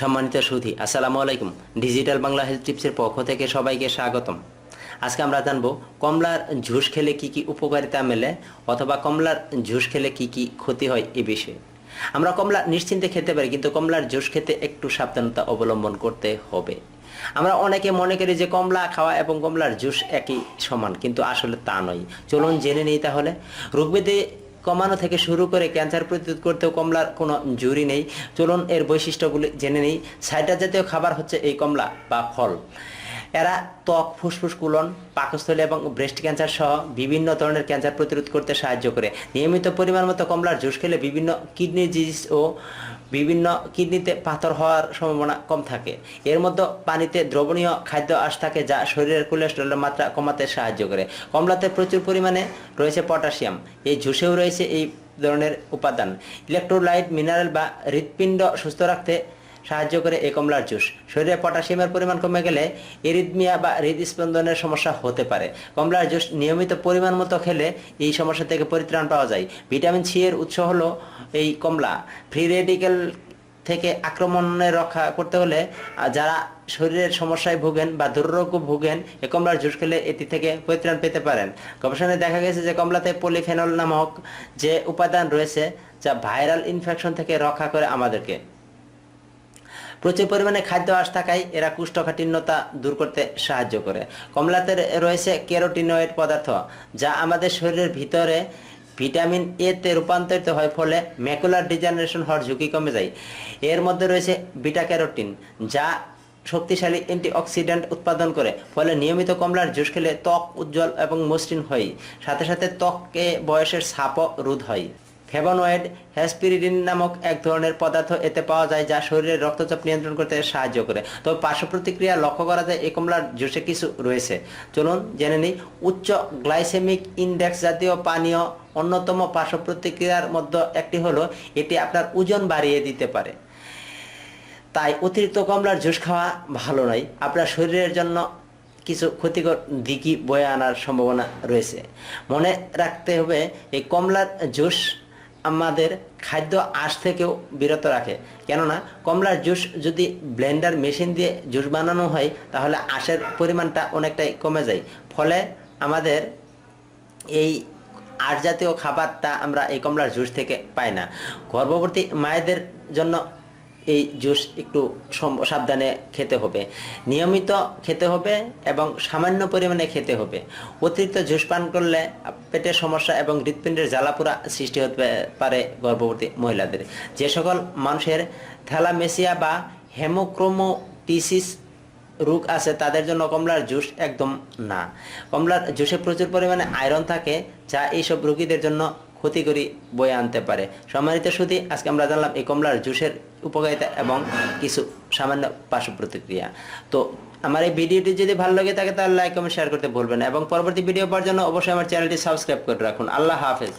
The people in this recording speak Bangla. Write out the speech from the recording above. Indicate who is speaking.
Speaker 1: সম্মানিত সুধী, আসসালামু আলাইকুম। ডিজিটাল বাংলা হেলথ টিপসের পক্ষ থেকে সবাইকে স্বাগতম। আজকে আমরা জানব, কমলার জুস খেলে কি কি উপকারিতা মেলে অথবা কমলার জুস খেলে কি কি ক্ষতি হয় এ বিষয়ে। আমরা কমলা নিশ্চিন্তে খেতে পারি, কিন্তু কমলার জুস খেতে একটু সাবধানতা অবলম্বন করতে হবে। আমরা অনেকে মনে করি যে কমলা খাওয়া এবং কমলার জুস একই সমান, কিন্তু আসলে তা নয়। চলুন জেনে নিই তাহলে। রোগবেদে কমানো থেকে শুরু করে ক্যান্সার প্রতিরোধ করতেও কমলার কোনো জুরি নেই। চলুন এর বৈশিষ্ট্যগুলি জেনে নেই। সাইডার জাতীয় খাবার হচ্ছে এই কমলা বা ফল। এরা ত্বক, ফুসফুস, কুলন, পাকস্থলী এবং ব্রেস্ট ক্যান্সার সহ বিভিন্ন ধরনের ক্যান্সার প্রতিরোধ করতে সাহায্য করে। নিয়মিত পরিমাণ মতো কমলার জুস খেলে বিভিন্ন কিডনি ডিজিজ ও বিভিন্ন কিডনিতে পাথর হওয়ার সম্ভাবনা কম থাকে। এর মধ্যে পানিতে দ্রবণীয় খাদ্য আঁশ থাকে যা শরীরের কোলেস্ট্রলের মাত্রা কমাতে সাহায্য করে। কমলাতে প্রচুর পরিমাণে রয়েছে পটাশিয়াম। এই জুসেও রয়েছে এই ধরনের উপাদান। ইলেকট্রোলাইট, মিনারেল বা হৃৎপিণ্ড সুস্থ রাখতে সাহায্য করে এই কমলার জুস। শরীরে পটাশিয়ামের পরিমাণ কমে গেলে এরিদমিয়া বা হৃদস্পন্দনের সমস্যা হতে পারে। কমলার জুস নিয়মিত পরিমাণ মতো খেলে এই সমস্যা থেকে পরিত্রাণ পাওয়া যায়। ভিটামিন সি এর উৎস হলো এই কমলা। ফ্রি রেডিক্যাল থেকে আক্রমণে রক্ষা করতে হলে যারা শরীরের সমস্যায় ভোগেন বা দুর্রোগ ভোগেন, এই কমলার জুস খেলে এটি থেকে পরিত্রাণ পেতে পারেন। গবেষণায় দেখা গেছে যে কমলাতে পলিফেনল নামক যে উপাদান রয়েছে, যা ভাইরাল ইনফেকশন থেকে রক্ষা করে আমাদেরকে। প্রচুর পরিমাণে খাদ্য আঁশ থাকায় এরা কুষ্ঠকাঠিন্যতা দূর করতে সাহায্য করে। কমলাতে রয়েছে ক্যারোটিনয়েড পদার্থ, যা আমাদের শরীরের ভিতরে ভিটামিন এ তে রূপান্তরিত হয় ফলে ম্যাকুলার ডিজেনারেশন হওয়ার ঝুঁকি কমে যায়। এর মধ্যে রয়েছে বিটা ক্যারোটিন, যা শক্তিশালী অ্যান্টিঅক্সিডেন্ট উৎপাদন করে, ফলে নিয়মিত কমলার জুস খেলে ত্বক উজ্জ্বল এবং মসৃণ হয়। সাথে সাথে ত্বকে বয়সের ছাপও রোধ হয়। ফেভনয়েড হ্যাসপিরিডিন নামক এক ধরনের পদার্থ এতে পাওয়া যায় যা শরীরের রক্তচাপ নিয়ন্ত্রণ করতে সাহায্য করে। তবে পার্শ্ব প্রতিক্রিয়া লক্ষ্য করা যায়, এই কমলার জুসে কিছু রয়েছে। চলুন জেনে নিই, উচ্চ গ্লাইসেমিক ইন্ডেক্স জাতীয় পানীয় অন্যতম পার্শ্ব প্রতিক্রিয়ার মধ্যে একটি হলো, এটি আপনার ওজন বাড়িয়ে দিতে পারে। তাই অতিরিক্ত কমলার জুস খাওয়া ভালো নয়। আপনার শরীরের জন্য কিছু ক্ষতিকর দিকই বয়ে আনার সম্ভাবনা রয়েছে। মনে রাখতে হবে, এই কমলার জুস আমাদের খাদ্য আঁশ থেকেও বিরত রাখে। কেননা কমলার জুস যদি ব্লেন্ডার মেশিন দিয়ে জুস বানানো হয়, তাহলে আঁশের পরিমাণটা অনেকটাই কমে যায়। ফলে আমাদের এই আশ জাতীয় খাবারটা আমরা এই কমলার জুস থেকে পাই না। গর্ভবতী মায়েদের জন্য এই জুস একটু সাবধানে খেতে হবে। নিয়মিত খেতে হবে এবং সামান্য পরিমাণে খেতে হবে। অতিরিক্ত জুস পান করলে পেটের সমস্যা এবং হৃৎপিণ্ডের জ্বালাপোড়া সৃষ্টি হতে পারে গর্ভবতী মহিলাদের। যে সকল মানুষের থ্যালামেসিয়া বা হেমোক্রোমোটিসিস রোগ আছে, তাদের জন্য কমলার জুস একদম না। কমলার জুসে প্রচুর পরিমাণে আয়রন থাকে, যা এইসব রোগীদের জন্য ক্ষতিকরী বয়ে আনতে পারে। সম্মানিত সুদী আজকে আমরা জানলাম এই কমলার জুসের উপকারিতা এবং কিছু সামান্য পার্শ্ব প্রতিক্রিয়া তো আমার এই ভিডিওটি যদি ভালো লাগে থাকে, তাহলে লাইক কমেন্ট শেয়ার করতে ভুলবেন এবং পরবর্তী ভিডিও পাওয়ার জন্য অবশ্যই আমার চ্যানেলটি সাবস্ক্রাইব করে রাখুন। আল্লাহ হাফেজ।